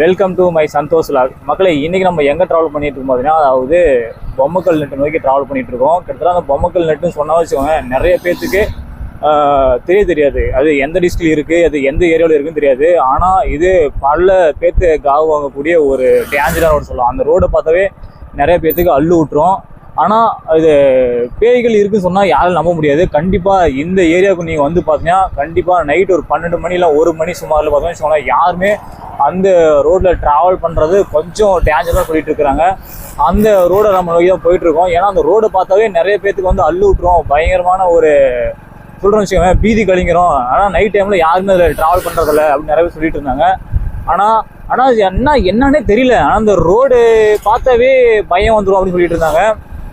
Welcome to my Santhosh vlog மக்களை இன்றைக்கி நம்ம எங்கே ட்ராவல் பண்ணிகிட்டு இருக்கோம் பார்த்தீங்கன்னா அதாவது பொம்மக்கல் நெட்டு நோக்கி ட்ராவல் பண்ணிகிட்டு இருக்கோம். கிட்டத்தட்ட அந்த பொம்மக்கல் நெட்டுன்னு சொன்னால் வச்சுக்கோங்க நிறைய பேர்த்துக்கு தெரிய தெரியாது. அது எந்த டிஸ்ட்ரிக்ட் இருக்குது அது எந்த ஏரியாவில் இருக்குன்னு தெரியாது. ஆனால் இது பல பேர்த்து காவு வாங்கக்கூடிய ஒரு டேஞ்சரான ரோடு சொல்லலாம் அந்த ரோடை பார்த்தாவே நிறைய பேர்த்துக்கு அள்ளு விட்டுரும் ஆனால் இது பேய்கள் இருக்குன்னு சொன்னால் யாரும் நம்ப முடியாது. கண்டிப்பாக இந்த ஏரியாவுக்கு நீங்கள் வந்து பார்த்தீங்கன்னா கண்டிப்பாக நைட் ஒரு பன்னெண்டு மணி இல்லை ஒரு மணி சுமாரில் பார்த்தோன்னு சொன்னால் யாருமே அந்த ரோட்டில் ட்ராவல் பண்ணுறது கொஞ்சம் டேஞ்சராக சொல்லிட்டு இருக்கிறாங்க. அந்த ரோடை நம்ம நோக்கி தான் போயிட்டுருக்கோம் ஏன்னா அந்த ரோடை பார்த்தாவே நிறைய பேத்துக்கு வந்து அள்ளு விட்டுரும். பயங்கரமான ஒரு சொல்கிறோம் வச்சுக்கோங்க பீதி கழிங்கிறோம் ஆனால் நைட் டைமில் யாருமே அதில் ட்ராவல் பண்ணுறதில்ல அப்படின்னு நிறைய பேர் சொல்லிட்டு இருந்தாங்க. ஆனால் ஆனால் அது என்ன என்னன்னே தெரியல. ஆனால் அந்த ரோடு பார்த்தாவே பயம் வந்துடும் அப்படின்னு சொல்லிட்டு இருந்தாங்க.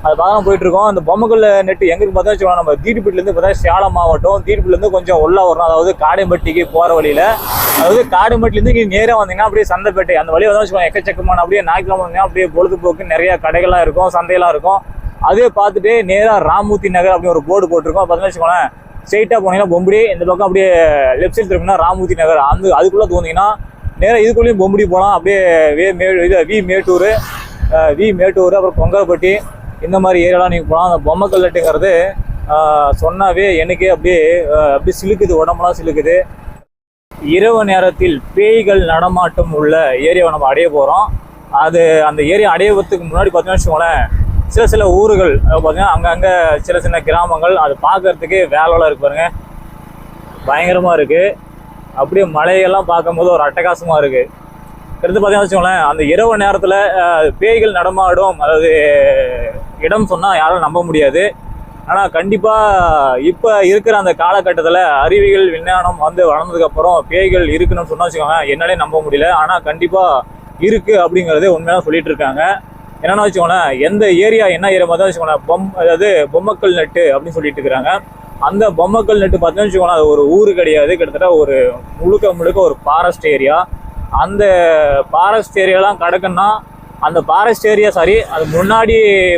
அதை பார்க்கலாம் போயிட்டு இருக்கோம் அந்த பொம்மைக்கல்ல நெட்டு எங்களுக்கு பார்த்தா வச்சுக்கோங்க நம்ம தீட்டுப்பட்டிலேருந்து பார்த்தா சேலம் மாவட்டம் தீட்டுப்பட்டிலேருந்து கொஞ்சம் உள்ள வரணும் அதாவது காடைம்பட்டிக்கு போகிற வழியில். அதாவது காடைம்பட்டிலேருந்து இங்கே நேராக வந்தீங்கன்னா அப்படியே சந்தைப்பேட்டை அந்த வழியை வந்து வச்சுக்கோங்க எக்கச்சக்கமான அப்படியே ஞாயிற்றுக்கிழமை வந்தீங்கன்னா அப்படியே பொழுதுபோக்கு நிறைய கடைகள்லாம் இருக்கும் சந்தையெல்லாம் இருக்கும். அதே பார்த்துட்டு நேராக ராமூர்த்தி நகர் அப்படின்னு ஒரு போர்டு போட்டிருக்கோம். பார்த்தீங்கன்னா வச்சுக்கோங்களேன் ஸ்ட்ரெயிட்டாக போனீங்கன்னா பொம்படி இந்த பக்கம் அப்படியே லெஃப்ட் சைடு திரும்பினா ராமூர்த்தி நகர். அந்த அதுக்குள்ளே தோந்தீங்கன்னா நேராக இதுக்குள்ளேயும் பொம்படி போகலாம். அப்படியே வே மே இது வி மேட்டூர் வி மேட்டூர் அப்புறம் பொங்கல்பட்டி இந்த மாதிரி ஏரியாலாம் நீங்கள் போகலாம் அந்த பொம்மை கல்லட்டுங்கிறது சொன்னாவே எனக்கே அப்படியே அப்படியே சிலுக்குது உடம்புலாம் சிலுக்குது. இரவு நேரத்தில் பேய்கள் நடமாட்டம் உள்ள ஏரியாவை நம்ம அடைய போகிறோம் அது அந்த ஏரியா அடையவத்துக்கு முன்னாடி பார்த்தீங்கன்னா வச்சுக்கோங்களேன் சில சில ஊர்கள் பார்த்தீங்கன்னா அங்கங்கே சின்ன சின்ன கிராமங்கள் அது பார்க்கறதுக்கே வேலைலாம் இருக்கு பாருங்க. பயங்கரமாக இருக்குது அப்படியே மலையெல்லாம் பார்க்கும்போது ஒரு அட்டகாசமாக இருக்குது அடுத்து பார்த்தீங்கன்னா வச்சுக்கோங்களேன் அந்த இரவு நேரத்தில் பேய்கள் நடமாடும் அதாவது இடம் சொன்னால் யாரும் நம்ப முடியாது. ஆனால் கண்டிப்பாக இப்போ இருக்கிற அந்த காலகட்டத்தில் அறிவியல் விஞ்ஞானம் வந்து வளர்ந்ததுக்கப்புறம் பேய்கள் இருக்குன்னு சொன்னால் வச்சுக்கோங்க என்னாலே நம்ப முடியல. ஆனால் கண்டிப்பாக இருக்குது அப்படிங்கிறதே உண்மையாக சொல்லிட்டு இருக்காங்க. என்னென்னா வச்சுக்கோங்களேன் எந்த ஏரியா என்ன ஏரியா தான் வச்சுக்கோங்களேன் பொம் அதாவது பொம்மக்கல் நெட்டு அப்படின்னு சொல்லிட்டு இருக்கிறாங்க அந்த பொம்மக்கல் நெட்டு பார்த்தீங்கன்னா வச்சுக்கோங்களேன் அது ஒரு ஊர் கிடையாது. கிட்டத்தட்ட ஒரு முழுக்க முழுக்க ஒரு ஃபாரஸ்ட் ஏரியா அந்த ஃபாரஸ்ட் ஏரியாலாம் கிடக்குன்னா அந்த ஃபாரஸ்ட் ஏரியா சரி அது முன்னாடி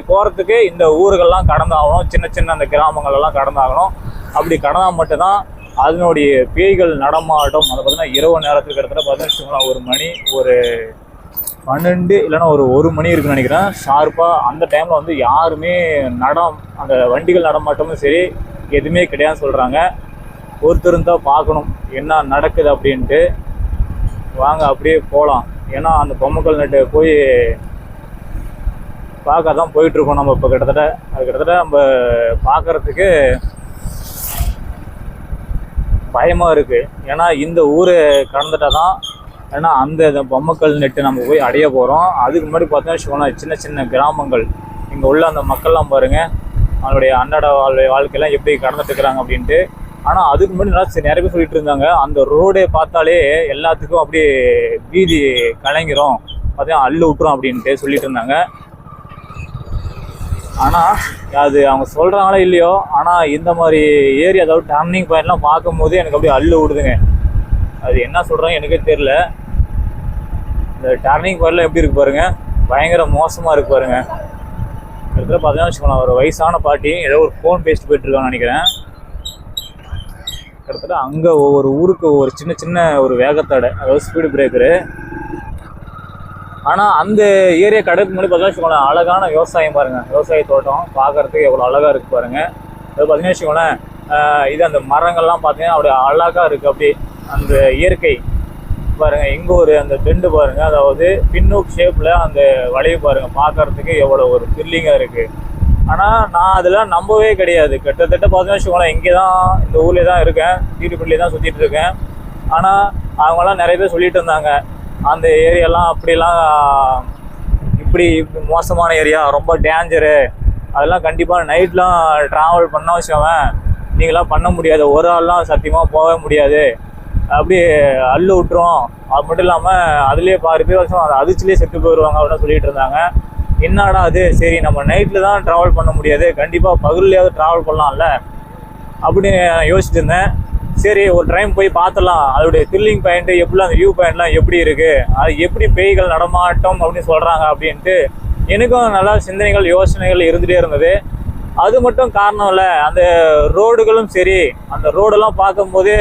போகிறதுக்கு இந்த ஊர்கள்லாம் கடந்தாகணும். சின்ன சின்ன அந்த கிராமங்கள் எல்லாம் கடந்தாகணும். அப்படி கடந்தால் மட்டும்தான் அதனுடைய பேய்கள் நடமாட்டம். அதை பார்த்தீங்கன்னா இரவு நேரத்துக்கு கிட்டத்தட்ட பார்த்தீங்கன்னா வச்சுக்கோங்களேன் ஒரு மணி ஒரு பன்னெண்டு இல்லைன்னா ஒரு ஒரு மணி இருக்குன்னு நினைக்கிறேன். ஷார்ப்பாக அந்த டைமில் வந்து யாருமே நடம் அந்த வண்டிகள் நடமாட்டமும் சரி எதுவுமே கிடையாதுன்னு சொல்கிறாங்க ஒருத்தரும் பார்க்கணும் என்ன நடக்குது அப்படின்ட்டு. வாங்க அப்படியே போகலாம் ஏன்னா அந்த பொம்மைக்கல் நட்டு போய் பார்க்க தான் போயிட்டுருக்கோம் நம்ம இப்போ கிட்டத்தட்ட. அது கிட்டத்தட்ட நம்ம பார்க்கறதுக்கு பயமாக இருக்குது ஏன்னா இந்த ஊர் கடந்துட்டா தான் ஏன்னா அந்த பொம்மக்கல் பொம்மைக்கல் நெட்டு நம்ம போய் அடைய போகிறோம் அதுக்கு முன்னாடி பார்த்தீங்கன்னா சொன்னால் சின்ன சின்ன கிராமங்கள். இங்கே உள்ள அந்த மக்கள்லாம் பாருங்கள் அவங்களுடைய அன்றாட வாழ் வாழ்க்கையெல்லாம் எப்படி கடந்துட்டு இருக்கிறாங்க அப்படின்ட்டு ஆனால் அதுக்கு முன்னாடி நல்லா நிறைய பேர் சொல்லிட்டு இருந்தாங்க. அந்த ரோடே பார்த்தாலே எல்லாத்துக்கும் அப்படியே வீதி கலங்கிரும். பார்த்தீங்கன்னா அள்ளு விட்டுரும் அப்படின்ட்டு சொல்லிட்டு இருந்தாங்க. ஆனால் அது அவங்க சொல்கிறாங்களோ இல்லையோ ஆனால் இந்த மாதிரி ஏரியா அதாவது டர்னிங் பாயிண்ட்லாம் பார்க்கும்போது எனக்கு அப்படியே அள்ளு விடுதுங்க. அது என்ன சொல்கிறாங்க எனக்கே தெரில இந்த டர்னிங் பாயிண்ட்லாம் எப்படி இருக்கு பாருங்க. பயங்கர மோசமாக இருக்கு பாருங்க. இடத்துல பார்த்தீங்கன்னா வச்சுக்கோங்களேன் ஒரு வயசான பாட்டி ஏதோ ஒரு ஃபோன் பேசிட்டு போயிட்டுருக்கான்னு நினைக்கிறேன். கிட்டத்தட்ட அங்கே ஒவ்வொரு ஊருக்கு ஒவ்வொரு சின்ன சின்ன ஒரு வேகத்தடை அதாவது ஸ்பீடு பிரேக்கரு ஆனால் அந்த ஏரியா கடைக்கு முன்னாடி பார்த்தீங்கன்னா வச்சுக்கோங்களேன் அழகான விவசாயம் பாருங்கள் விவசாய தோட்டம் பார்க்கறதுக்கு எவ்வளோ அழகாக இருக்குது பாருங்கள் அது பார்த்தீங்கன்னா வச்சுக்கோங்களேன் இது அந்த மரங்கள்லாம் பார்த்தீங்கன்னா அப்படியே அழகாக இருக்குது அப்படியே அந்த இயற்கை பாருங்க இங்கே ஒரு அந்த பெண்டு பாருங்க. அதாவது பின்னூக் ஷேப்பில் அந்த வளைவு பாருங்கள் பார்க்கறதுக்கு எவ்வளோ ஒரு த்ரில்லிங்காக இருக்குது ஆனால் நான் அதெல்லாம் நம்பவே கிடையாது. கிட்டத்தட்ட பார்த்தீங்கன்னா வச்சுக்கோங்களேன் இங்கே தான் இந்த ஊர்லேயே தான் இருக்கேன். தீட்டுப்பள்ளியே தான் சுற்றிட்டு இருக்கேன். ஆனால் அவங்களாம் நிறைய பேர் சொல்லிட்டு இருந்தாங்க. அந்த ஏரியாலாம் அப்படிலாம் இப்படி இப்படி மோசமான ஏரியா ரொம்ப டேஞ்சரு அதெல்லாம் கண்டிப்பாக நைட்லாம் ட்ராவல் பண்ண வச்சவன் நீங்களாம் பண்ண முடியாது. ஒரு ஆள்லாம் சத்தியமாக போகவே முடியாது. அப்படியே அள்ளு விட்டுரும். அது மட்டும் இல்லாமல் அதுலேயே பாரு பேர் வருஷம் அதை அதிர்ச்சிலே செத்து போயிடுவாங்க அப்படின்னு சொல்லிட்டு இருந்தாங்க. என்னடா அது? சரி நம்ம நைட்டில் தான் ட்ராவல் பண்ண முடியாது. கண்டிப்பாக பகல்லையாவது ட்ராவல் பண்ணலாம்ல? அப்படின்னு யோசிச்சுட்டு இருந்தேன். சரி ஒரு டைம் போய் பார்த்துலாம் அதோடைய த்ரில்லிங் பாயிண்ட்டு எப்படி அந்த வியூ பாயிண்ட்லாம் எப்படி இருக்குது அது எப்படி பேய்கள் நடமாட்டம் அப்படின்னு சொல்கிறாங்க அப்படின்ட்டு எனக்கும் நல்லா சிந்தனைகள் யோசனைகள் இருந்துகிட்டே இருந்தது. அது மட்டும் காரணம் இல்லை அந்த ரோடுகளும் சரி. அந்த ரோடெல்லாம் பார்க்கும்போது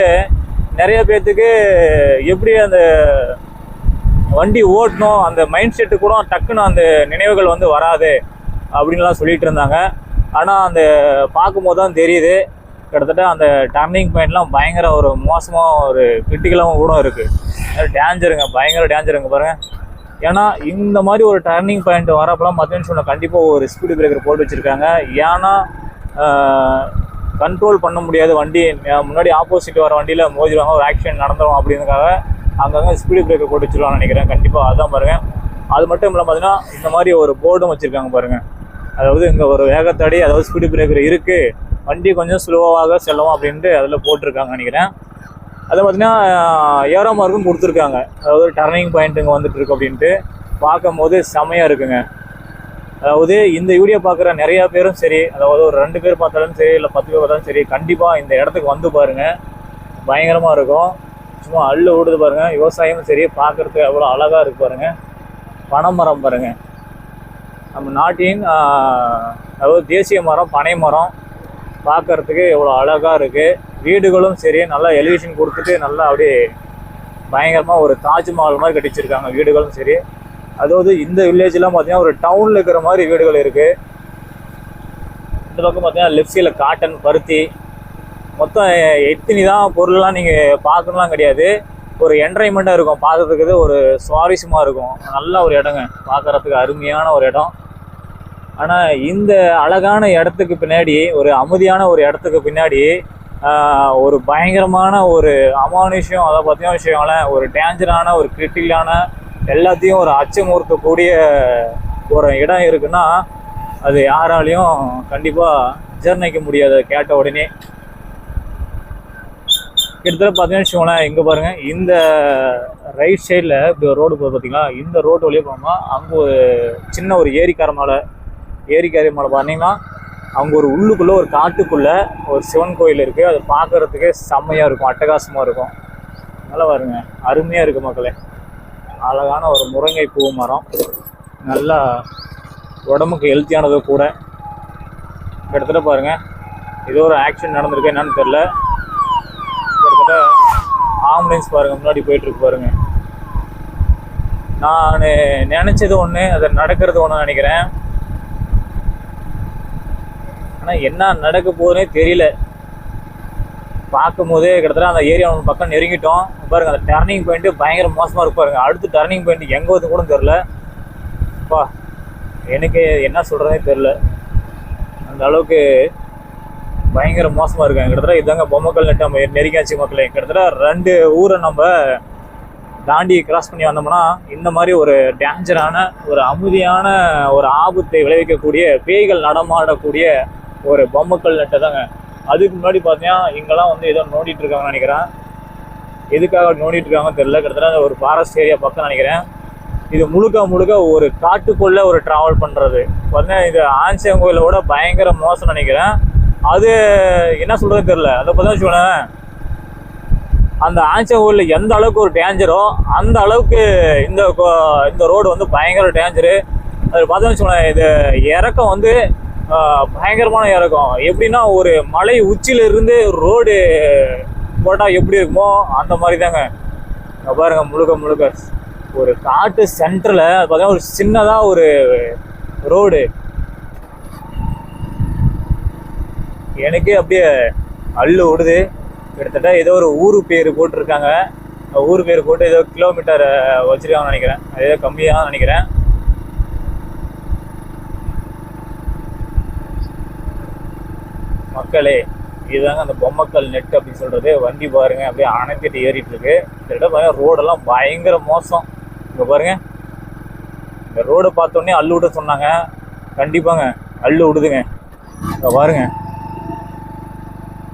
நிறைய பேர்த்துக்கு எப்படி அந்த வண்டி ஓட்டணும் அந்த மைண்ட் செட்டு கூட டக்குன்னு அந்த நினைவுகள் வந்து வராது அப்படின்லாம் சொல்லிட்டு இருந்தாங்க. ஆனால் அந்த பார்க்கும்போது தான் தெரியுது. கிட்டத்தட்ட அந்த டர்னிங் பாயிண்ட்லாம் பயங்கர ஒரு மோசமாக ஒரு கிரிட்டிக்கலாகவும் கூட இருக்குது டேஞ்சருங்க பயங்கர டேஞ்சருங்க பாருங்க. ஏன்னா இந்த மாதிரி ஒரு டர்னிங் பாயிண்ட் வரப்பெல்லாம் பார்த்தீங்கன்னு சொன்னால் கண்டிப்பாக ஒரு ஸ்பீடு பிரேக்கர் போட்டு வச்சுருக்காங்க. ஏன்னா கண்ட்ரோல் பண்ண முடியாது வண்டி. முன்னாடி ஆப்போசிட் வர வண்டியில் மோதிடுவாங்க ஒரு ஆக்சிடென்ட் நடந்துடும் அப்படின்றதுக்காக அங்கங்கே ஸ்பீடு பிரேக்கர் போட்டு நினைக்கிறேன். கண்டிப்பாக அதான் பாருங்கள் அது மட்டும் இல்லாமல் பார்த்தீங்கன்னா இந்த மாதிரி ஒரு போர்டும் வச்சுருக்காங்க பாருங்கள் அதாவது இங்கே ஒரு வேகத்தடி அதாவது ஸ்பீடு பிரேக்கர் இருக்குது வண்டி கொஞ்சம் ஸ்லோவாக செல்லவும் அப்படின்ட்டு அதில் போட்டிருக்காங்க நினைக்கிறேன். அதை பார்த்தீங்கன்னா ஏரோ மார்க்கும் கொடுத்துருக்காங்க. அதாவது டர்னிங் பாயிண்ட் இங்கே வந்துட்டு இருக்கு அப்படின்ட்டு. பார்க்கும்போது செமையாக இருக்குங்க. அதாவது இந்த வீடியோ பார்க்குற நிறையா பேரும் சரி அதாவது ஒரு ரெண்டு பேர் பார்த்தாலும் சரி இல்லை பத்து பேர் பார்த்தாலும் சரி கண்டிப்பாக இந்த இடத்துக்கு வந்து பாருங்க. பயங்கரமாக இருக்கும். சும்மா அள்ளு ஓடுது பாருங்கள் விவசாயமும் சரி பார்க்கறதுக்கு எவ்வளோ அழகாக இருக்குது பாருங்கள் பனைமரம் பாருங்கள் நம்ம நாட்டின் அதாவது தேசிய மரம் பனை மரம் பார்க்குறதுக்கு எவ்வளோ அழகாக இருக்குது வீடுகளும் சரி நல்லா எலிவேஷன் கொடுத்துட்டு நல்லா அப்படியே பயங்கரமாக ஒரு தாஜ்மஹால் மாதிரி கட்டிச்சிருக்காங்க வீடுகளும் சரி. அதாவது இந்த வில்லேஜ்லாம் பார்த்தீங்கன்னா ஒரு டவுனில் இருக்கிற மாதிரி வீடுகள் இருக்குது இந்த பக்கம் பார்த்தீங்கன்னா லெஃப்ட் சைடில் காட்டன் பருத்தி மொத்தம் எத்தனி தான் பொருள்லாம் நீங்கள் பார்க்கணும்லாம் கிடையாது. ஒரு என்டர்டைன்மெண்ட்டாக இருக்கும். பார்க்கறதுக்கு ஒரு சுவாரஸ்யமாக இருக்கும். நல்ல ஒரு இடங்க. பார்க்கறதுக்கு அருமையான ஒரு இடம். ஆனால் இந்த அழகான இடத்துக்கு பின்னாடி ஒரு அமைதியான ஒரு இடத்துக்கு பின்னாடி ஒரு பயங்கரமான ஒரு அமானுஷ்யம் அதை பற்றின விஷயங்களேன் ஒரு டேஞ்சரான ஒரு கிரிட்டிக்கலான எல்லாத்தையும் ஒரு அச்சமுறுத்தக்கூடிய ஒரு இடம் இருக்குன்னா அது யாராலையும் கண்டிப்பாக ஜீர்ணிக்க முடியாது. கேட்ட உடனே. கிட்டத்தட்ட பார்த்தீங்கன்னா வச்சுக்கோங்களேன் இங்கே பாருங்கள் இந்த ரைட் சைடில் இப்படி ஒரு ரோடு போகுது பார்த்தீங்களா இந்த ரோடு வழியாக போனோம்னா அங்கே ஒரு சின்ன ஒரு ஏரிக்கார மலை. ஏரிக்கார மலை பார்த்தீங்கன்னா அங்கே ஒரு உள்ளுக்குள்ளே ஒரு காட்டுக்குள்ளே ஒரு சிவன் கோயில் இருக்குது அது பார்க்குறதுக்கே செம்மையாக இருக்கும் அட்டகாசமாக இருக்கும். நல்லா பாருங்க அருமையாக இருக்குது மக்களே. அழகான ஒரு முருங்கை பூ மரம். நல்லா உடம்புக்கு ஹெல்த்தியானது கூட. கிட்டத்தட்ட பாருங்க ஏதோ ஒரு ஆக்சிடென்ட் நடந்திருக்கு என்னன்னு தெரில ஆம்புலன்ஸ் பாருங்க முன்னாடி போயிட்டு இருக்கு பாருங்க. நான் நினைச்சது ஒன்று அது நடக்கிறது ஒன்று நினைக்கிறேன். ஆனால் என்ன நடக்க போகுதுன்னே தெரியல. பார்க்கும்போதே கிட்டத்தட்ட அந்த ஏரியா பக்கம் நெருங்கிட்டோம். பாருங்க அந்த டர்னிங் பாயிண்ட் பயங்கர மோசமாக இருக்கு பாருங்க. அடுத்து டர்னிங் பாயிண்ட் எங்கே வந்து கூட தெரில அப்பா எனக்கு என்ன சொல்கிறதே தெரில அந்த அளவுக்கு பயங்கர மோசமாக இருக்காங்க. கிட்டத்தட்ட இதாங்க பொம்மக்கள் நட்டு நம்ம நெருங்கியாச்சு மக்களே. கிட்டத்தட்ட ரெண்டு ஊரை நம்ம தாண்டி கிராஸ் பண்ணி வந்தோம்னா இந்த மாதிரி ஒரு டேஞ்சரான ஒரு அமைதியான ஒரு ஆபத்தை விளைவிக்கக்கூடிய பேய்கள் நடமாடக்கூடிய ஒரு பொம்மக்கள் நட்டை தாங்க அதுக்கு முன்னாடி பார்த்தீங்கன்னா இங்கெல்லாம் வந்து ஏதோ நோண்டிட்டு இருக்காங்கன்னு நினைக்கிறேன். எதுக்காக நோண்டிட்டு இருக்காங்கன்னு தெரியல. கிட்டத்தட்ட ஒரு ஃபாரஸ்ட் ஏரியா பக்கம் நினைக்கிறேன். இது முழுக்க முழுக்க ஒரு காட்டுக்குள்ளே ஒரு ட்ராவல் பண்ணுறது பார்த்தீங்கன்னா இது ஆஞ்சநேயர் கோயிலை விட பயங்கர மோசம் நினைக்கிறேன். அது என்ன சொல்கிறது தெரில அதை பத்தி வச்சுக்கோங்களேன் அந்த ஆஞ்சநேயர் ஊரில் எந்த அளவுக்கு ஒரு டேஞ்சரோ அந்த அளவுக்கு இந்த கோ- இந்த ரோடு வந்து பயங்கர டேஞ்சரு அது பார்த்தோம்னு வச்சுக்கோங்களேன் இது இறக்கம் வந்து பயங்கரமான இறக்கம். எப்படின்னா ஒரு மலை உச்சியிலிருந்து ரோடு போட்டால் எப்படி இருக்குமோ அந்த மாதிரி தாங்க பாருங்க முழுக்க முழுக்க. ஒரு காட்டு சென்டரில் பார்த்தீங்கன்னா ஒரு சின்னதாக ஒரு ரோடு எனக்கே அப்படியே அள்ளு விடுது கிட்டத்தட்ட ஏதோ ஒரு ஊர் பேர் போட்டிருக்காங்க. ஊர் பேர் போட்டு ஏதோ கிலோமீட்டர் வச்சுருக்காங்கன்னு நினைக்கிறேன். அது ஏதோ கம்மியாக நினைக்கிறேன். மக்களே இதுதாங்க அந்த பொம்மைக்கல் நெட் அப்படின்னு சொல்கிறது வண்டி பாருங்க அப்படியே அணைத்திட்டு ஏறிட்டு இருக்கு. கிட்டத்தட்ட பாருங்க ரோடெல்லாம் பயங்கர மோசம். இங்கே பாருங்க. இந்த ரோடை பார்த்தோன்னே அள்ளு விட சொன்னாங்க. கண்டிப்பாங்க அள்ளு விடுதுங்க. இங்கே பாருங்கள்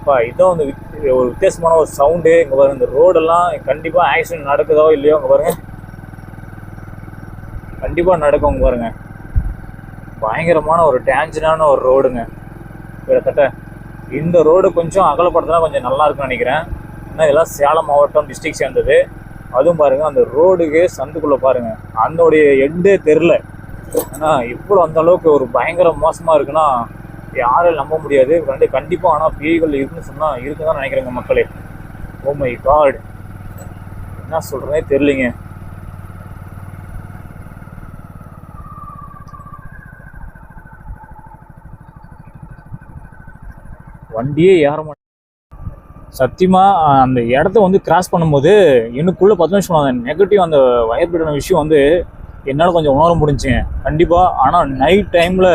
அப்பா இதான் வந்து வித்- ஒரு வித்தியாசமான ஒரு சவுண்டு இங்கே பாருங்க. இந்த ரோடெல்லாம் கண்டிப்பாக ஆக்சிடென்ட் நடக்குதோ இல்லையோ இங்கே பாருங்க. கண்டிப்பாக நடக்கும் அங்கே பாருங்க. பயங்கரமான ஒரு டேஞ்சரான ஒரு ரோடுங்க கிட்டத்தட்ட இந்த ரோடு கொஞ்சம் அகலப்படுத்தினா கொஞ்சம் நல்லா இருக்கும்னு நினைக்கிறேன். ஏன்னா இதெல்லாம் சேலம் மாவட்டம் டிஸ்ட்ரிக் சேர்ந்தது. அதுவும் பாருங்கள் அந்த ரோடுக்கு சந்துக்குள்ளே பாருங்கள் அதனுடைய எண்டே தெரில ஆனால் இவ்வளோ அந்த அளவுக்கு ஒரு பயங்கர மோசமாக இருக்குன்னா யாரும் நம்ப முடியாது. வந்து கண்டிப்பாக ஆனால் பேய்கள் இருக்குன்னு சொன்னால் இருக்க தான் நினைக்கிறாங்க மக்களே. ஓ மை காட் என்ன சொல்கிறேனே தெரிலிங்க வண்டியே ஏற மாட்டேன் சத்தியமாக அந்த இடத்த வந்து கிராஸ் பண்ணும்போது எனக்குள்ளே பத்து நிமிஷம் அந்த நெகட்டிவ் அந்த வயர்பிடான விஷயம் வந்து என்னால் கொஞ்சம் உணர முடிஞ்சுங்க. கண்டிப்பாக ஆனால் நைட் டைமில்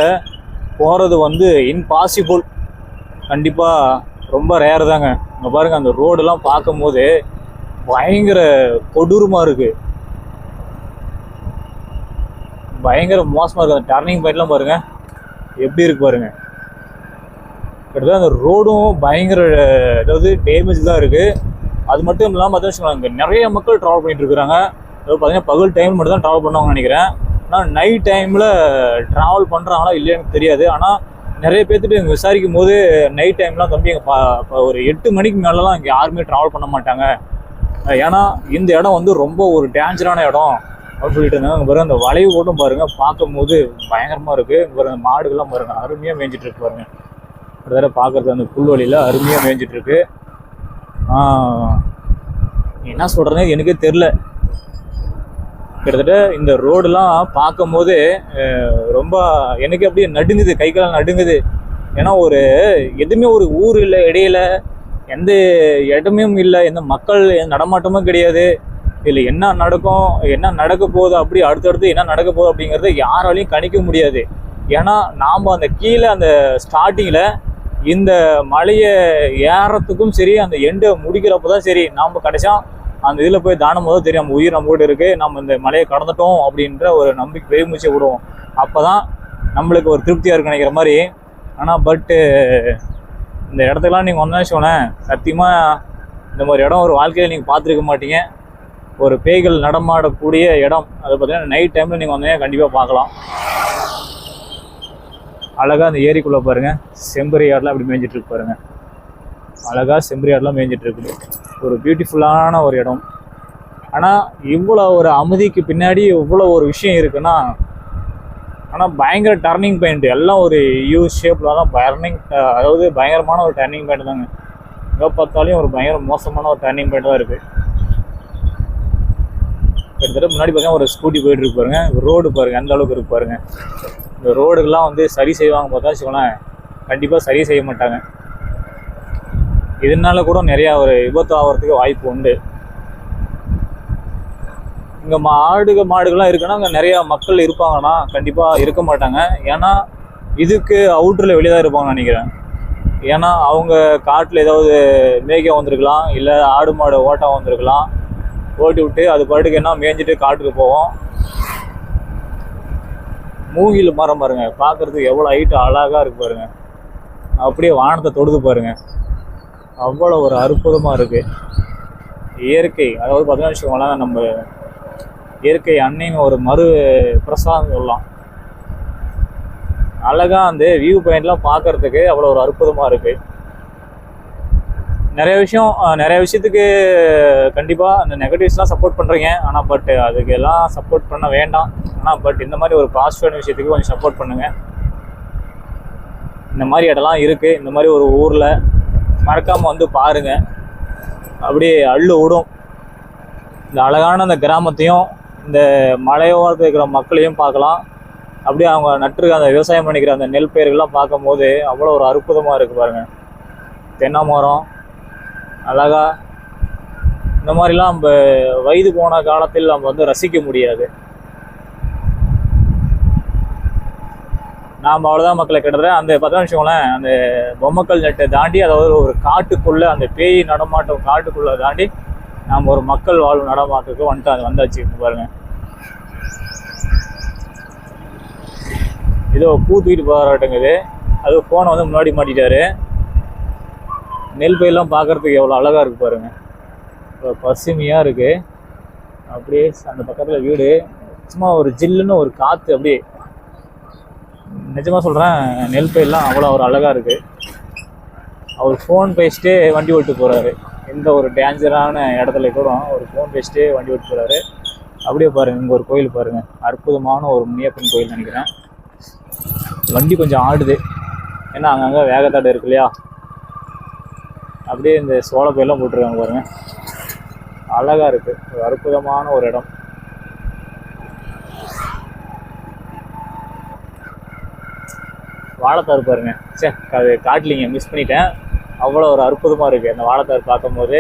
போகிறது வந்து இம்பாசிபிள் கண்டிப்பாக ரொம்ப ரேர் தாங்க. இங்கே பாருங்கள் அந்த ரோடெல்லாம் பார்க்கும்போது பயங்கர கொடூரமாக இருக்குது பயங்கர மோசமாக இருக்குது அந்த டர்னிங் பாயிண்ட்லாம் பாருங்கள் எப்படி இருக்கு பாருங்க. கிட்டத்தட்ட அந்த ரோடும் பயங்கர அதாவது டேமேஜ் தான் இருக்குது அது மட்டும் இல்லாமல் பார்த்தா இங்கே நிறைய மக்கள் ட்ராவல் பண்ணிட்டு இருக்கிறாங்க. அதாவது பார்த்தீங்கன்னா பகல் டைம் மட்டும் தான் ட்ராவல் பண்ணுவாங்கன்னு நினைக்கிறேன். ஆனால் நைட் டைமில் ட்ராவல் பண்ணுறாங்களா இல்லையான்னு தெரியாது. ஆனால் நிறைய பேர்த்துட்டு விசாரிக்கும் போது நைட் டைம்லாம் தம்பி இங்கே ஒரு எட்டு மணிக்கு மேலெலாம் இங்கே யாருமே ட்ராவல் பண்ண மாட்டாங்க. ஏன்னா இந்த இடம் வந்து ரொம்ப ஒரு டேஞ்சரான இடம் அப்படின்னு சொல்லிட்டு இருந்தாங்க. இங்க பாருங்க அந்த வளைவு கூட்டம் பாருங்கள் பார்க்கும்போது பயங்கரமாக இருக்குது பாரு பாருங்க அந்த மாடுகள்லாம் பாருங்க அருமையாக மேய்ஞ்சிட்டு இருக்கு பாருங்க. ஒரு தடவை பார்க்கறது அந்த புல்வெளியில் அருமையாக மேய்ஞ்சிட்டு இருக்கு. என்ன சொல்கிறேன்னு எனக்கே தெரில கிட்டத்தட்ட இந்த ரோடுலாம் பார்க்கும்போது ரொம்ப எனக்கு அப்படியே நடுங்குது கை கால் நடுங்குது. ஏன்னா ஒரு எதுவுமே ஒரு ஊர் இல்லை இடையில எந்த இடமும் இல்லை எந்த மக்கள் எந்த நடமாட்டமும் கிடையாது. இதில் என்ன நடக்கும் என்ன நடக்க போகுது அப்படி அடுத்தடுத்து என்ன நடக்க போகுது அப்படிங்கிறத யாராலையும் கணிக்க முடியாது. ஏன்னா நாம் அந்த கீழே அந்த ஸ்டார்டிங்கில் இந்த மலையை ஏறத்துக்கும் சரி அந்த எண்டை முடிக்கிறப்ப தான் சரி நாம் கிடைச்சா அந்த இதில் போய் தானம் போது தெரியும் நம்ம உயிர் நம்ம கூட இருக்கு நம்ம இந்த மலையை கடந்துட்டோம் அப்படின்ற ஒரு நம்பிக்கை பெருமூச்சை விடுவோம். அப்போ தான் நம்மளுக்கு ஒரு திருப்தியாக இருக்கு நினைக்கிற மாதிரி. ஆனால் பட்டு இந்த இடத்துக்குலாம் நீங்கள் வந்தா சொன்னேன் சத்தியமாக இந்த மாதிரி இடம் ஒரு வாழ்க்கையில் நீங்கள் பார்த்துருக்க மாட்டீங்க. ஒரு பேய்கள் நடமாடக்கூடிய இடம். அது பார்த்தீங்கன்னா நைட் டைமில் நீங்கள் வந்தீங்கன்னா கண்டிப்பாக பார்க்கலாம். அழகாக அந்த ஏரிக்குள்ளே பாருங்கள் செம்பரி ஆடெலாம் அப்படி மேய்ஞ்சிட்ருக்கு பாருங்கள் அழகாக செம்பரி ஆடெலாம் மேய்ஞ்சிட்டு இருக்குது ஒரு பியூட்டிஃபுல்லான ஒரு இடம். ஆனால் இவ்வளோ ஒரு அமைதிக்கு பின்னாடி இவ்வளோ ஒரு விஷயம் இருக்குன்னா ஆனால் பயங்கர டர்னிங் பாயிண்ட் எல்லாம் ஒரு யூ ஷேப்பில் தான் டர்னிங் அதாவது பயங்கரமான ஒரு டர்னிங் பாயிண்ட் தாங்க. எங்கே பார்த்தாலும் ஒரு பயங்கர மோசமான ஒரு டர்னிங் பாயிண்ட் தான் இருக்குது கிட்டத்தட்ட முன்னாடி பார்த்தீங்கன்னா ஒரு ஸ்கூட்டி போயிட்டு இருக்கு பாருங்க. ரோடு பாருங்க அந்த அளவுக்கு இருக்கு பாருங்க. இந்த ரோடுக்கெல்லாம் வந்து சரி செய்வாங்க பார்த்தா வச்சுக்கோங்களேன் கண்டிப்பாக சரி செய்ய மாட்டாங்க. இதனால கூட நிறையா ஒரு விபத்து ஆகிறதுக்கு வாய்ப்பு உண்டு. இங்கே மாடுக மாடுகள்லாம் இருக்குன்னா அங்கே நிறையா மக்கள் இருப்பாங்கன்னா கண்டிப்பாக இருக்க மாட்டாங்க. ஏன்னா இதுக்கு அவுட்டரில் வெளியே தான் இருப்பாங்கன்னு நினைக்கிறேன். ஏன்னா அவங்க காட்டில் ஏதாவது மேய்க்க வந்திருக்கலாம் இல்லை ஆடு மாடு ஓட்டம் வந்திருக்கலாம். ஓட்டி விட்டு அது பாட்டுக்கு என்ன மேய்ஞ்சிட்டு காட்டுக்கு போவோம். மூங்கில் மரம் பாருங்கள் பார்க்கறதுக்கு எவ்வளோ ஹைட்டு அழகாக இருக்கு பாருங்கள் அப்படியே வானத்தை தொடுது பாருங்கள் அவ்வளோ ஒரு அற்புதமாக இருக்குது இயற்கை அதாவது பார்த்தீங்கன்னா வச்சுக்கோங்களேன் நம்ம இயற்கை அன்னைங்க ஒரு மறு பிரசாதம் சொல்லலாம். அழகாக அந்த வியூ பாயிண்ட்லாம் பார்க்கறதுக்கு அவ்வளோ ஒரு அற்புதமாக இருக்குது நிறைய விஷயம் நிறைய விஷயத்துக்கு கண்டிப்பாக அந்த நெகட்டிவ்ஸ்லாம் சப்போர்ட் பண்ணுறீங்க ஆனால் பட் அதுக்கு எல்லாம் சப்போர்ட் பண்ண வேண்டாம். ஆனால் பட் இந்த மாதிரி ஒரு பாசிட்டிவான விஷயத்துக்கு கொஞ்சம் சப்போர்ட் பண்ணுங்கள் இந்த மாதிரி இடம்லாம் இருக்குது இந்த மாதிரி ஒரு ஊரில் மறக்காமல் வந்து பாருங்க. அப்படியே அள்ளு விடும் இந்த அழகான அந்த கிராமத்தையும் இந்த மலையோரத்தில் இருக்கிற மக்களையும் பார்க்கலாம். அப்படியே அவங்க நட்டுருக்க அந்த விவசாயம் பண்ணிக்கிற அந்த நெல் பயிர்கள்லாம் பார்க்கும்போது அவ்வளோ ஒரு அற்புதமாக இருக்குது பாருங்கள் தென்னை மரம் அழகா. இந்த மாதிரிலாம் நம்ம வயது போன காலத்தில் நம்ம வந்து ரசிக்க முடியாது. நாம் அவ்வளோதான் மக்களை கிட்டத்தட்ட அந்த பார்த்தா வச்சுக்கோங்களேன் அந்த பொம்மைக்கல் நெட்டை தாண்டி அதாவது ஒரு காட்டுக்குள்ளே அந்த பேய் நடமாட்டம் காட்டுக்குள்ளே தாண்டி நாம் ஒரு மக்கள் வாழ்வு நடமாட்டத்துக்கு வந்துட்டு அது வந்தாச்சு பாருங்க. ஏதோ பூ தூக்கிட்டு போராட்டங்குது. அது ஃபோனை வந்து முன்னாடி மாட்டிட்டாரு. நெல் பயிரெலாம் பார்க்கறதுக்கு எவ்வளோ அழகாக இருக்கு பாருங்க. பசுமையாக இருக்குது அப்படியே அந்த பக்கத்தில் வீடு. சும்மா ஒரு ஜில்லுன்னு ஒரு காற்று அப்படியே நிஜமாக சொல்கிறேன் நெல் பயிரெலாம் அவ்வளோ ஒரு அழகாக இருக்குது அவர் ஃபோன் பேசிட்டே வண்டி ஓட்டு போகிறாரு எந்த ஒரு டேஞ்சரான இடத்துல கூட ஒரு ஃபோன் பேசிட்டே வண்டி ஓட்டு போகிறாரு அப்படியே பாருங்கள் இங்கே ஒரு கோயில் பாருங்கள் அற்புதமான ஒரு முனியப்பன் கோயில் நினைக்கிறேன். வண்டி கொஞ்சம் ஆடுது. ஏன்னா அங்கங்கே வேகத்தாடு இருக்கு இல்லையா? அப்படியே இந்த சோள பயிரெல்லாம் போட்டிருக்காங்க பாருங்கள் அழகாக இருக்குது ஒரு அற்புதமான ஒரு இடம். வாழைத்தாறு பாருங்க. சே அது காட்டலிங்க மிஸ் பண்ணிட்டேன். அவ்வளோ ஒரு அற்புதமாக இருக்குது அந்த வாழைத்தார் பார்க்கும்போது.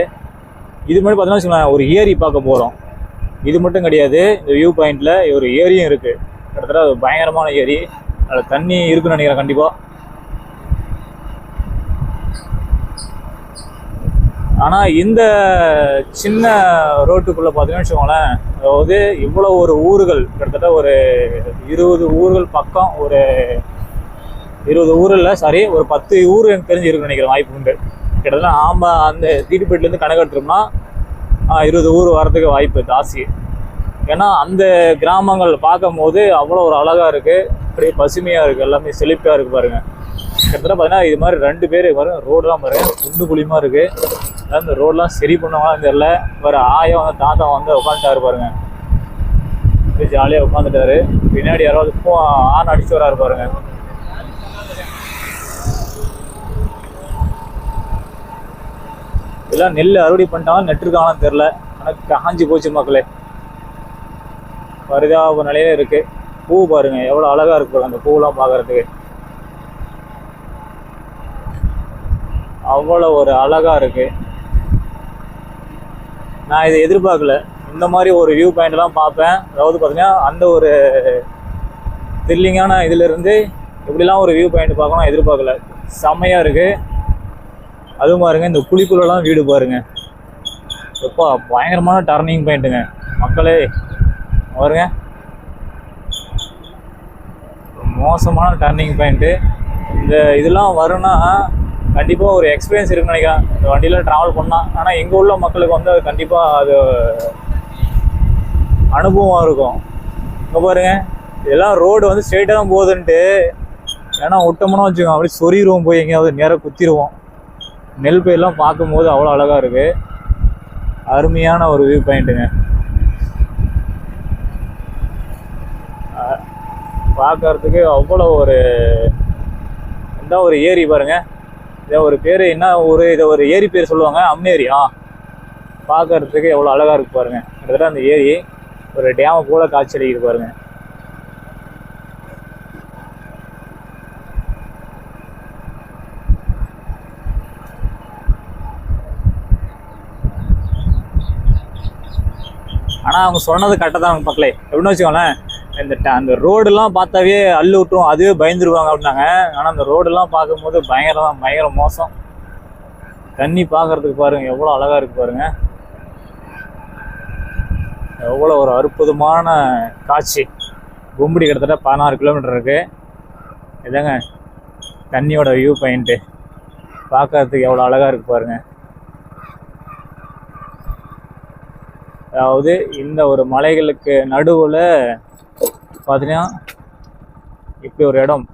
இது மட்டும் பார்த்தீங்கன்னா வச்சுக்கோங்களேன், ஒரு ஏரி பார்க்க போகிறோம் இது மட்டும் கிடையாது இந்த வியூ பாயிண்டில் ஒரு ஏரியும் இருக்குது கிட்டத்தட்ட அது பயங்கரமான ஏரி. அதில் தண்ணி இருக்குன்னு நினைக்கிறேன் கண்டிப்பாக ஆனால் இந்த சின்ன ரோட்டுக்குள்ளே பார்த்தீங்கன்னு வச்சுக்கோங்களேன் அதாவது இவ்வளோ ஒரு ஊர்கள் கிட்டத்தட்ட ஒரு இருபது ஊர்கள் பக்கம் ஒரு இருபது ஊரில் சாரி ஒரு பத்து ஊர் எனக்கு தெரிஞ்சு இருக்குன்னு நினைக்கிறேன் வாய்ப்பு உண்டு. கிட்டத்தட்ட ஆமா அந்த தீட்டுப்பேட்டிலேருந்து கணக்கு எடுத்தோம்னா இருபது ஊர் வரதுக்கு வாய்ப்பு ஜாஸ்தி ஏன்னா அந்த கிராமங்கள் பார்க்கும்போது அவ்வளோ ஒரு அழகாக இருக்குது அப்படியே பசுமையாக இருக்குது எல்லாமே செழிப்பாக இருக்குது பாருங்கள் கிட்டத்தட்ட பார்த்தீங்கன்னா இது மாதிரி ரெண்டு பேர் வரும் ரோடெலாம் பாருங்கள் குண்டு குழியுமா இருக்குது அந்த ரோடெலாம் சரி பண்ணுவாங்களான்னு தெரில வேறு ஆயா வந்து தாத்தா வந்து உட்காந்துட்டாரு பாருங்கள் ஜாலியாக உட்காந்துட்டாரு. பின்னாடி யாராவது போ ஆன் அடிச்சு வராரு எல்லாம் நெல் அறுவடை பண்ணிட்டாலும் நட்டுருக்காங்களான்னு தெரில. ஆனால் காஞ்சி போச்சு மக்களே. பரிதாப நிலையில இருக்கு. பூ பாருங்க எவ்வளோ அழகா இருக்கு அந்த பூவெல்லாம் பார்க்கறதுக்கு. அவ்வளோ ஒரு அழகா இருக்கு. நான் இதை எதிர்பார்க்கல. இந்த மாதிரி ஒரு வியூ பாயிண்ட்லாம் பார்ப்பேன். அதாவது பார்த்தீங்கன்னா அந்த ஒரு த்ரில்லிங்கான இதுல இருந்து இப்படிலாம் ஒரு வியூ பாயிண்ட் பார்க்கணும் எதிர்பார்க்கல. செம்மையாக இருக்குது அதுவும் பாருங்க இந்த குழிக்குள்ளலாம் வீடு பாருங்க. எப்பா பயங்கரமான டர்னிங் பாயிண்ட்டுங்க மக்களே பாருங்க. மோசமான டர்னிங் பாயிண்ட்டு இந்த இதெல்லாம் வரும்னா கண்டிப்பாக ஒரு எக்ஸ்பீரியன்ஸ் இருக்குன்னு நினைக்கிறேன். இந்த வண்டியில் ட்ராவல் பண்ணால் ஆனால் எங்கள் உள்ள மக்களுக்கு வந்து அது கண்டிப்பாக அது அனுபவம் இருக்கும். இங்கே பாருங்க இதெல்லாம் ரோடு வந்து ஸ்ட்ரெயிட்டாக தான் போகுதுன்ட்டு. ஏன்னா விட்டோம்னா வச்சுக்கோங்க அப்படியே சொறிடுவோம் போய் எங்கேயாவது நேராக குத்திடுவோம் நெல் பயிரெலாம் பார்க்கும்போது அவ்வளோ அழகாக இருக்குது அருமையான ஒரு வியூ பாயிண்ட்டுங்க பார்க்கறதுக்கு அவ்வளோ ஒரு இந்த ஒரு ஏரி பாருங்க. இதை ஒரு பேர் என்ன ஒரு இதை ஒரு ஏரி பேர் சொல்லுவாங்க அம்னேரி. ஆ பார்க்கறதுக்கு எவ்வளோ அழகாக இருக்கு பாருங்க. கிட்டத்தட்ட அந்த ஏரி ஒரு டேமை போல காட்சி அடிக்கிட்டு பாருங்கள் ஆனால் அவங்க சொன்னது கரெக்டாக தான் மக்களே. எப்படின்னு வச்சுக்கோங்களேன் இந்த ட- அந்த ரோடெல்லாம் பார்த்தாவே அள்ளு விட்டுரும் அதுவே பயந்துருவாங்க அப்படின்னாங்க. ஆனால் அந்த ரோடெல்லாம் பார்க்கும்போது பயங்கரம் பயங்கர மோசம். தண்ணி பார்க்கறதுக்கு பாருங்க எவ்வளோ அழகாக இருக்குது பாருங்கள் எவ்வளோ ஒரு அற்புதமான காட்சி. கும்படி கிட்டத்தட்ட பதினாறு கிலோமீட்டர் இருக்குது இதாங்க தண்ணியோட வியூ பாயிண்ட்டு பார்க்கறதுக்கு எவ்வளோ அழகாக இருக்குது பாருங்கள் அதாவது இந்த ஒரு மலைகளுக்கு நடுவில் பார்த்தீங்கன்னா இப்படி ஒரு இடம்.